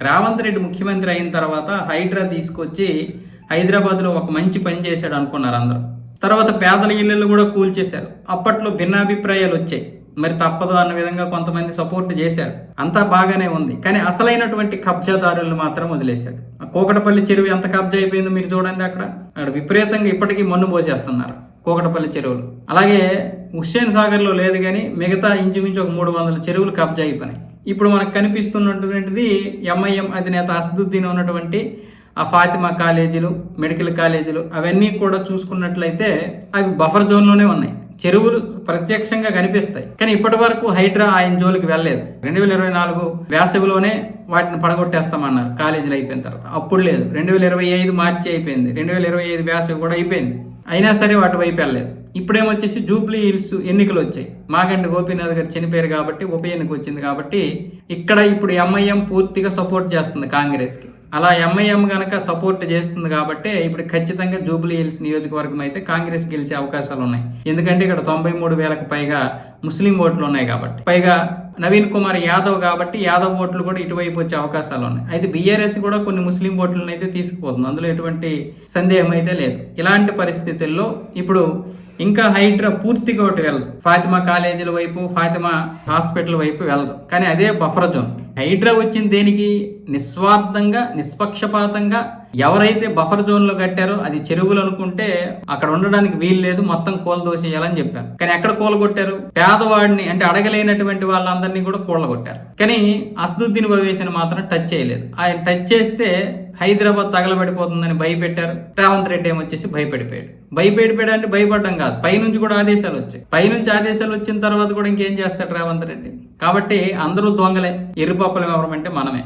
రేవంత్ రెడ్డి ముఖ్యమంత్రి అయిన తర్వాత హైడ్రా తీసుకొచ్చి హైదరాబాద్లో ఒక మంచి పని చేశాడు అనుకున్నారు అందరూ. తర్వాత పేదల ఇళ్ళు కూడా కూల్చేశారు అప్పట్లో భిన్నాభిప్రాయాలు వచ్చాయి. మరి తప్పదు అన్న విధంగా కొంతమంది సపోర్ట్ చేశారు. అంతా బాగానే ఉంది. కానీ అసలైనటువంటి కబ్జాదారులు మాత్రం వదిలేశాడు ఆ కోకటపల్లి చెరువు ఎంత కబ్జా అయిపోయిందో మీరు చూడండి అక్కడ. అక్కడ విపరీతంగా ఇప్పటికీ మన్ను పోసేస్తున్నారు కోకటపల్లి చెరువులు. అలాగే హుస్సేన్ సాగర్లో లేదు కానీ మిగతా ఇంచుమించు ఒక మూడు వందల చెరువులు కబ్జా అయిపోయినాయి. ఇప్పుడు మనకు కనిపిస్తున్నటువంటిది ఎంఐఎం అధినేత అసదుద్దీన్ ఉన్నటువంటి ఆ ఫాతిమా కాలేజీలు మెడికల్ కాలేజీలు అవన్నీ కూడా చూసుకున్నట్లయితే అవి బఫర్ జోన్లోనే ఉన్నాయి. చెరువులు ప్రత్యక్షంగా కనిపిస్తాయి. కానీ ఇప్పటి వరకు హైడ్రా ఆయన జోలికి వెళ్ళలేదు. రెండు వేల ఇరవై నాలుగు వేసవిలోనే వాటిని పడగొట్టేస్తామన్నారు. కాలేజీలు అయిపోయిన తర్వాత. అప్పుడు లేదు. రెండు వేల ఇరవై ఐదు మార్చి అయిపోయింది. రెండు వేల ఇరవై ఐదు వేసవి కూడా అయిపోయింది. అయినా సరే వాటి వైపు వెళ్ళలేదు. ఇప్పుడేమొచ్చేసి జూబ్లీ హిల్స్ ఎన్నికలు వచ్చాయి మాగండి గోపీనాథ్ గారు చనిపోయారు కాబట్టి ఉప ఎన్నిక వచ్చింది కాబట్టి ఇక్కడ ఇప్పుడు ఎంఐఎం పూర్తిగా సపోర్ట్ చేస్తుంది కాంగ్రెస్కి. అలా ఎంఐఎం కనుక సపోర్ట్ చేస్తుంది కాబట్టి ఇప్పుడు ఖచ్చితంగా జూబ్లీ హిల్స్ నియోజకవర్గం అయితే కాంగ్రెస్ గెలిచే అవకాశాలు ఉన్నాయి ఎందుకంటే ఇక్కడ తొంభై మూడు వేలకు పైగా ముస్లిం ఓట్లు ఉన్నాయి కాబట్టి. పైగా నవీన్ కుమార్ యాదవ్ కాబట్టి యాదవ్ ఓట్లు కూడా ఇటువైపు వచ్చే అవకాశాలు ఉన్నాయి. అయితే బీఆర్ఎస్ కూడా కొన్ని ముస్లిం ఓట్లను అయితే తీసుకుపోతుంది. అందులో ఎటువంటి సందేహం అయితే లేదు. ఇలాంటి పరిస్థితుల్లో ఇప్పుడు ఇంకా హైడ్రా పూర్తిగా ఒకటి వెళ్ళదు ఫాతిమా కాలేజీల వైపు ఫాతిమా హాస్పిటల్ వైపు వెళ్ళదు కానీ అదే బఫర్ జోన్. హైడ్రా వచ్చింది దేనికి? నిస్వార్థంగా నిష్పక్షపాతంగా ఎవరైతే బఫర్ జోన్లో కట్టారో అది చెరువులు అనుకుంటే అక్కడ ఉండడానికి వీలు లేదు మొత్తం కూలదోసేయాలని చెప్పారు. కానీ ఎక్కడ కూలగొట్టారు పేదవాడిని అంటే అడగలేనటువంటి వాళ్ళందరినీ కూడా కూలగొట్టారు కానీ అసదుద్దీన్ భవేషన్ మాత్రం టచ్ చేయలేదు. ఆయన టచ్ చేస్తే హైదరాబాద్ తగలబడిపోతుందని భయపెట్టారు. రేవంత్ రెడ్డి ఏమొచ్చేసి భయపడిపోయాడు. భయపెడిపోయాడు అంటే భయపడడం కాదు. పైనుంచి కూడా ఆదేశాలు వచ్చాయి. పైనుంచి ఆదేశాలు వచ్చిన తర్వాత కూడా ఇంకేం చేస్తాడు రేవంత్ రెడ్డి? కాబట్టి అందరూ దొంగలే. ఎర్రిపప్పలు ఎవరమంటే మనమే.